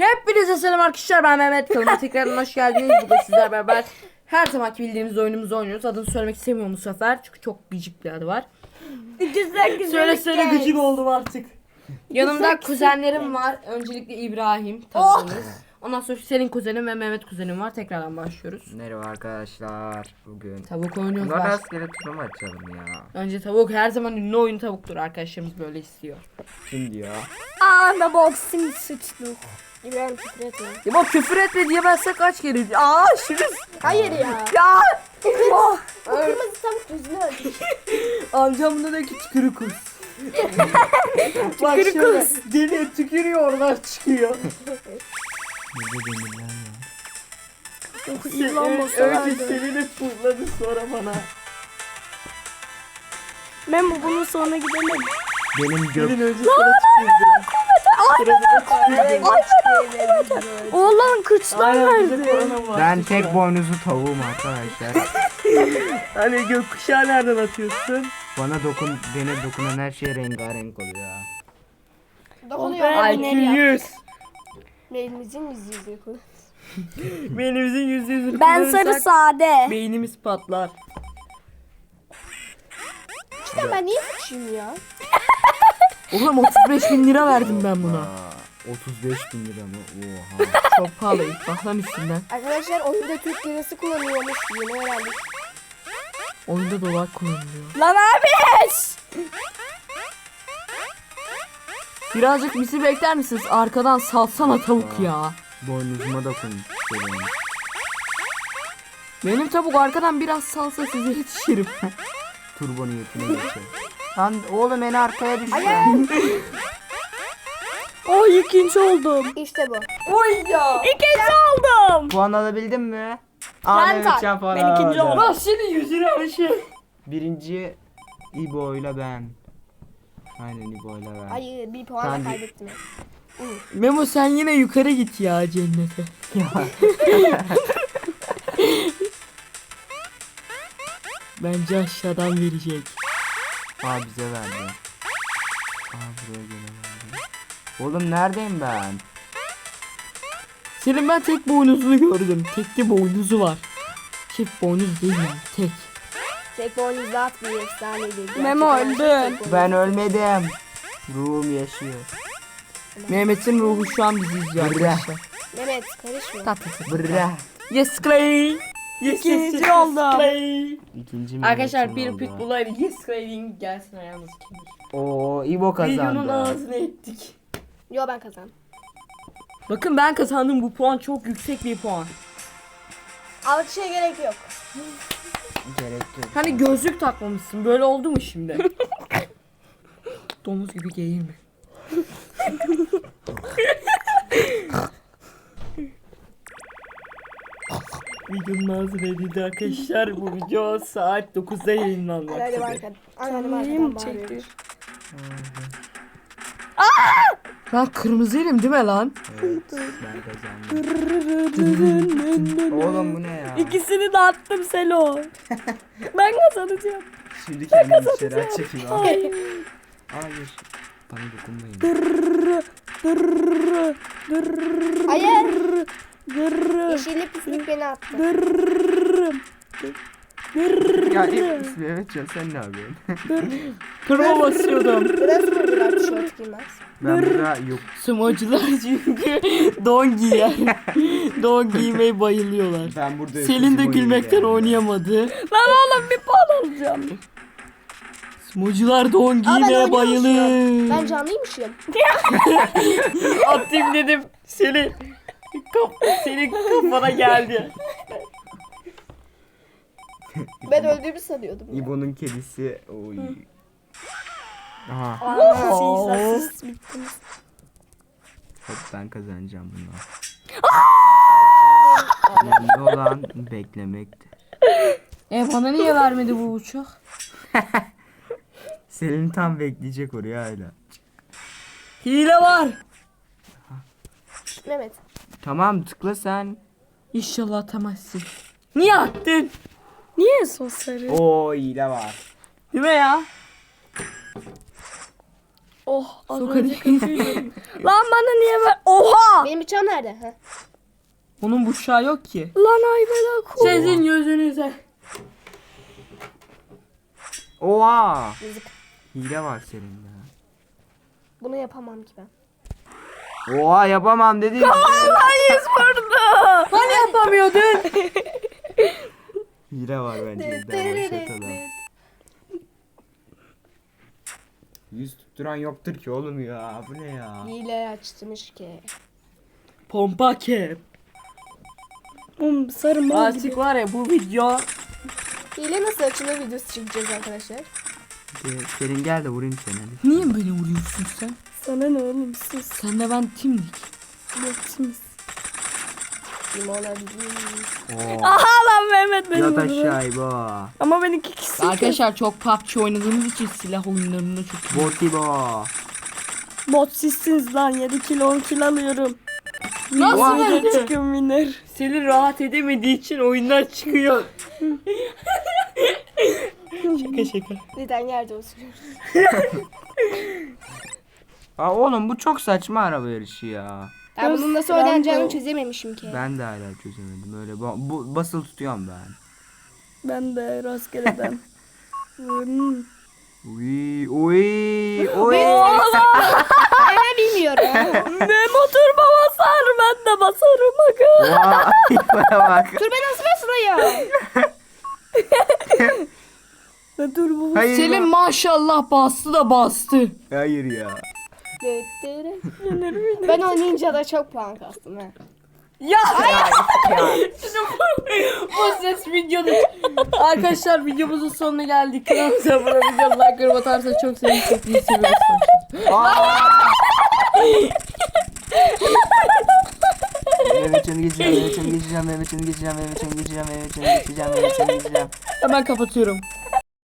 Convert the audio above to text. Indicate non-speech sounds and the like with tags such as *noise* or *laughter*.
Hepinize selam arkadaşlar ben Mehmet kanalıma tekrardan hoş geldiniz. Bugün sizlerle beraber her zamanki bildiğimiz oyunumuzu oynuyoruz. Adını söylemek istemiyorum bu sefer çünkü çok gıcık bir adı var. Güzel güzel. Söyle söyle gıcık oldum artık. Yanımda kuzenlerim var. Öncelikle İbrahim tanıdığınız. Ondan sonra senin kuzenin ve Mehmet kuzenim var. Tekrardan başlıyoruz. Merhaba arkadaşlar. Bugün Tavuk oynuyoruz. Bunlar Baş- rastgele turnuva açalım ya. Önce tavuk her zaman ünlü oyun tavuktur arkadaşlarımız böyle istiyor. Kim diyor? Aa boxing suçlu. İbrahim küfür etme. Ya bak küfür etme diye ben size kaç kere Aa şunu Hayır ya. ya O kırmızı tavuk yüzünü öldü. *laughs* amcam da diyor ki tükürük kus. *laughs* bak şöyle deli tükürüyor oradan çıkıyor. İlan Önce basalardı. seni de fırladı sonra bana. Bu bunun sonra gidelim. Benim gök Gelin önce sana. Oğlan bize verdi. ben tek boynuzlu tavuğum arkadaşlar. *laughs* Hani gökkuşağı nereden atıyorsun? Bana dokun, bana dokunan her şey rengarenk oluyor. Dokunuyor. IQ 100. Beynimizin yüzü yüzü. *laughs* Beynimizin yüzde yüzünü Ben kullanırsak sarı sade. Beynimiz patlar. İşte ben niye suçluyum ya? Oğlum 35 bin lira verdim ben buna. Aa, 35 bin lira mı? Oha. Çok pahalı. Bak lan üstünden. Arkadaşlar oyunda Türk lirası kullanıyormuş. Yeni öğrendik. Oyunda dolar kullanılıyor. Lan abi! Birazcık bizi bekler misiniz? Arkadan salsana tavuk ya. Boynuzuma dokun. Şöyle. Benim tavuk arkadan biraz salsa size yetişirim. Turbo niyetine geçiyor. Lan oğlum en arkaya düştü. Oh *laughs* ikinci oldum. İşte bu. Oy ya. İkinci oldum. Puan alabildin mi? Sen tak. Puan Ben ikinci alamadı. oldum. Bak senin yüzüne alışı. Birinci İbo ile ben. Aynen İbo ile ben. Hayır bir puanla Ben de- kaybettim. Memo sen yine yukarı git ya cennete. *laughs* Bence aşağıdan verecek. Aa bize verdi. Aa buraya gene verdi. Oğlum neredeyim ben? Senin ben tek boynuzunu gördüm. Tekli boynuzu var. Çift boynuz değil yani tek. Tek boynuzlu at bir efsaneydi. Memo Gerçekten öldün. Ben ölmedim. Ruhum yaşıyor. Mehmet'in ruhu şu an bizi izliyor arkadaşlar. Mehmet karışma. Tatlı. Bırra. Yes Clay. Yes, İkinci yes, yes, oldum. Clay. İkinci mi? Arkadaşlar bir pitbull'aydı. Yes Clay'in gelsin ayağımız kimdir? Oo İbo Videonun kazandı. ağzını ettik. Yo ben kazandım. Bakın ben kazandım bu puan çok yüksek bir puan. Alkışa gerek yok. Gerek yok. Hani gözlük takmamışsın böyle oldu mu şimdi? *laughs* Domuz gibi geğirme. *laughs* Videonun edildi arkadaşlar. Bu video saat 9'da Hadi yayınlanmaktadır. arkadan. Anneannem arkadan bağırıyor. Ben kırmızıyım değil mi lan? Evet, ben kazandım. Oğlum bu ne ya? İkisini de attım Selo. *laughs* ben kazanacağım. Şimdi kendimi dışarı çekeyim abi. Hayır. Bana dokunmayın. Hayır. Yeşillik pislik beni attı. Ya evet ya sen ne yapıyorsun? Kırma basıyordum. Neden sürücüler tişört giymez? ben burada yok. Smacılar çünkü don giyer. *laughs* don bayılıyorlar. Ben burada Selin de gülmekten oynayamadı. Lan oğlum bir puan alacağım. Smocular don Aa, ben giymeye oynuyormuşum. bayılır. Ben canlıymışım. *laughs* Atayım dedim. Senin kaf senin kafana geldi. Ben öldüğümü sanıyordum. ya. İbo'nun kedisi. Oy. Aha. Aa, siz- siz bittiniz. Hop ben kazanacağım bunu. Önemli olan beklemektir. E bana niye vermedi bu uçak? *laughs* Selin tam bekleyecek oraya hala. Hile var. Mehmet. Tamam tıkla sen. İnşallah atamazsın. Niye attın? Niye son sarı? Oo hile var. Değil mi ya? Oh az önce hadi. kötüydüm. *laughs* Lan bana niye ver? Oha! Benim bıçağım nerede? Ha. Onun bıçağı yok ki. Lan ayvela ko. Sizin yüzünüze. Oha. Yazık. Hile var senin ya. Bunu yapamam ki ben. Oha yapamam dedin. Hayır burada. *laughs* Hani yapamıyordun? Hile var bence. Daha başlatalım. Yüz tutturan yoktur ki oğlum ya. Bu ne ya? Hile açtırmış ki. Pompa kep. Oğlum sarı mal gibi. Artık var ya bu video Hile nasıl açılır videosu çekeceğiz arkadaşlar. Ee, Selin gel de vurayım seni. hadi. Niye beni vuruyorsun sen? Sana ne oğlum sus. Sen de ben timdik. Oo. Aha lan Mehmet beni Yat vurdu. aşağı İbo. Ama ben iki kişi. Arkadaşlar çok PUBG oynadığımız için silah oyunlarında çok Bot İbo. Bot sizsiniz lan 7 kilo 10 kilo alıyorum. Nasıl Winner öyle? çıkıyor winner. Selin rahat edemediği için oyundan çıkıyor. *laughs* şaka şaka. Neden yerde oturuyor? *laughs* Aa, oğlum bu çok saçma araba yarışı ya. Ben bunun nasıl Rambo. oynanacağını çözememişim ki. Ben de hala çözemedim. Öyle ba- bu, basılı tutuyorum ben. Ben de rastgeleden. *laughs* Uy uy uy. Ben *laughs* bilmiyorum. ne motor basar ben de basarım. Vay bak. Dur ben nasıl basılayım? *laughs* Ne dur bu? Hayır. Selin maşallah bastı da bastı. Hayır ya. Ben *laughs* oynayınca da çok puan kastım ha. Ya *laughs* bu ses videoda. Arkadaşlar videomuzun sonuna geldik. Kanalımıza abone olmayı, like yorum atarsanız çok sevinirim. Çok iyi seviyoruz. Mehmetcan'ı geçeceğim, Mehmetcan'ı geçeceğim, Mehmetcan'ı geçeceğim, Mehmetcan'ı geçeceğim, Mehmetcan'ı geçeceğim, Mehmetcan'ı geçeceğim. Hemen kapatıyorum.